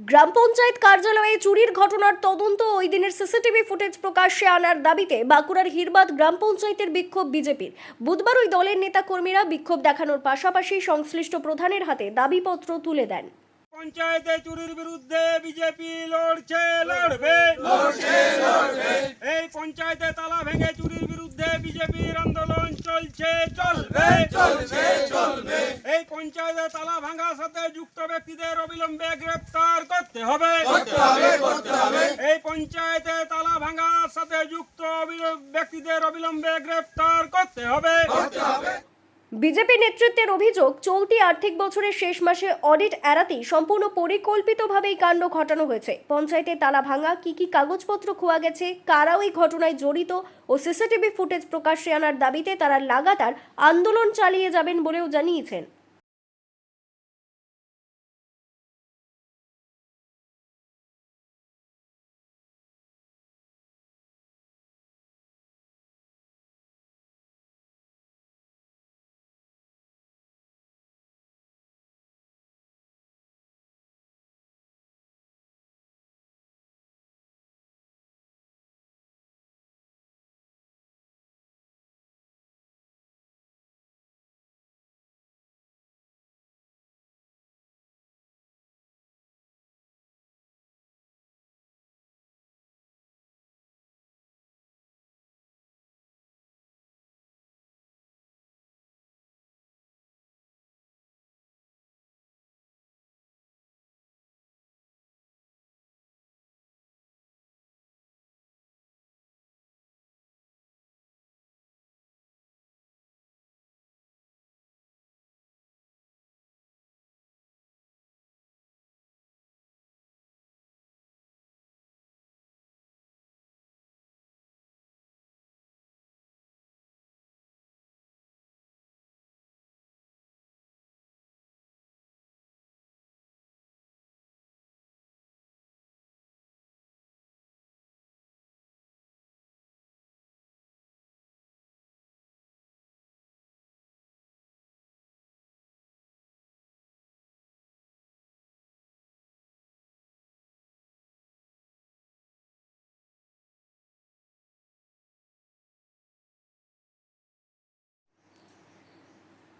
গ্রাম পঞ্চায়েত কার্যালয়ে চুরির ঘটনার তদন্ত ওই দিনের সিসিটিভি ফুটেজ প্রকাশ্যে আনার দাবিতে বাঁকুড়ার হিরবাদ গ্রাম পঞ্চায়েতের বিক্ষোভ বিজেপির। বুধবার ওই দলের নেতাকর্মীরা বিক্ষোভ দেখানোর পাশাপাশি সংশ্লিষ্ট প্রধানের হাতে দাবিপত্র তুলে দেন। পঞ্চায়েতে চুরির বিরুদ্ধে বিজেপি লড়ছে, লড়বে। এই পঞ্চায়েতে তালা ভেঙে চুরির বিরুদ্ধে বিজেপির আন্দোলন চলছে, চলবে। চলছে চলবে এই তালা ভাঙার সাথে যুক্ত ব্যক্তিদের অবিলম্বে গ্রেফতার করতে হবে। এই পঞ্চায়েতে তালা ভাঙার সাথে যুক্ত ব্যক্তিদের অবিলম্বে গ্রেফতার করতে হবে। বিজেপি নেতৃত্বের অভিযোগ চলতি আর্থিক বছরের শেষ মাসে অডিট এড়াতেই সম্পূর্ণ পরিকল্পিতভাবেই কাণ্ড ঘটানো হয়েছে। পঞ্চায়েতে তালা ভাঙা কি কি কাগজপত্র খোয়া গেছে কারা ওই ঘটনায় জড়িত ও সিসিটিভি ফুটেজ প্রকাশ্যে আনার দাবিতে তারা লাগাতার আন্দোলন চালিয়ে যাবেন বলেও জানিয়েছেন।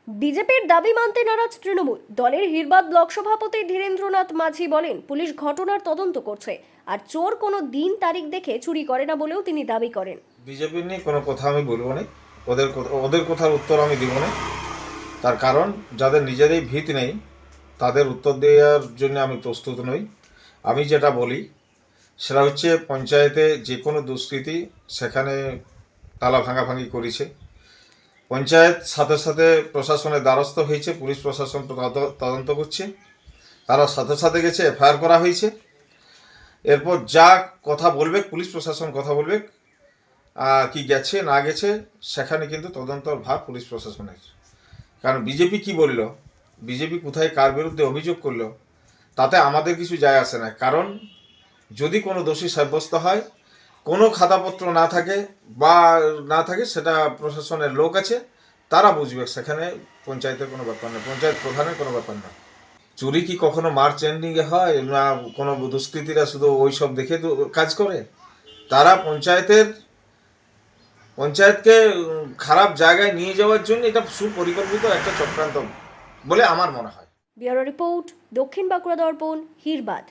বিজেপির দাবি মানতে নারাজ তৃণমূল। দলের হিরবাদ ব্লক সভাপতি ধীরেন্দ্রনাথ মাঝি বলেন, পুলিশ ঘটনার তদন্ত করছে আর চোর কোনো দিন তারিখ দেখে চুরি করে না বলেও তিনি দাবি করেন। বিজেপি নিয়ে কোনো কথা আমি বলব না। ওদের ওদের কথার উত্তর আমি দিব না। তার কারণ, যাদের নিজেরই ভিত নেই, তাদের উত্তর দেওয়ার জন্য আমি প্রস্তুত নই। আমি যেটা বলি, সেটা হচ্ছে পঞ্চায়েতে যে কোনো দুষ্কৃতি সেখানে তালা ভাঙাভাঙি করেছে। পঞ্চায়েত সাথে সাথে প্রশাসনের দ্বারস্থ হয়েছে, পুলিশ প্রশাসন তদ- তদন্ত করছে। তারা সাথে সাথে গেছে, এফআইআর করা হয়েছে। এরপর যা কথা বলবে, পুলিশ প্রশাসন কথা বলবে কি গেছে, না গেছে, সেখানে কিন্তু তদন্তর ভার পুলিশ প্রশাসনের। কারণ বিজেপি কি বলল? বিজেপি কোথায় কার বিরুদ্ধে অভিযোগ করল? তাতে আমাদের কিছু যায় আসে না। কারণ যদি কোনো দোষী সাব্যস্ত হয় কোনো খাতাপত্র না থাকে বা না থাকে, সেটা প্রশাসনের লোক আছে, তারা বুঝবে সেখানে পঞ্চায়েতের কোনো ব্যাপার না পঞ্চায়েত প্রধানের কোনো ব্যাপার না চুরি কি কখনো মার্চ এন্ডিংয়ে হয় না কোনো দুষ্কৃতীরা শুধু ওই সব দেখে তো কাজ করে? তারা পঞ্চায়েতের, পঞ্চায়েতকে খারাপ জায়গায় নিয়ে যাওয়ার জন্য এটা সুপরিকল্পিত একটা চক্রান্ত বলে আমার মনে হয়। ব্যুরো রিপোর্ট দক্ষিণ বাঁকুড়া দর্পণ, হিরবাদ।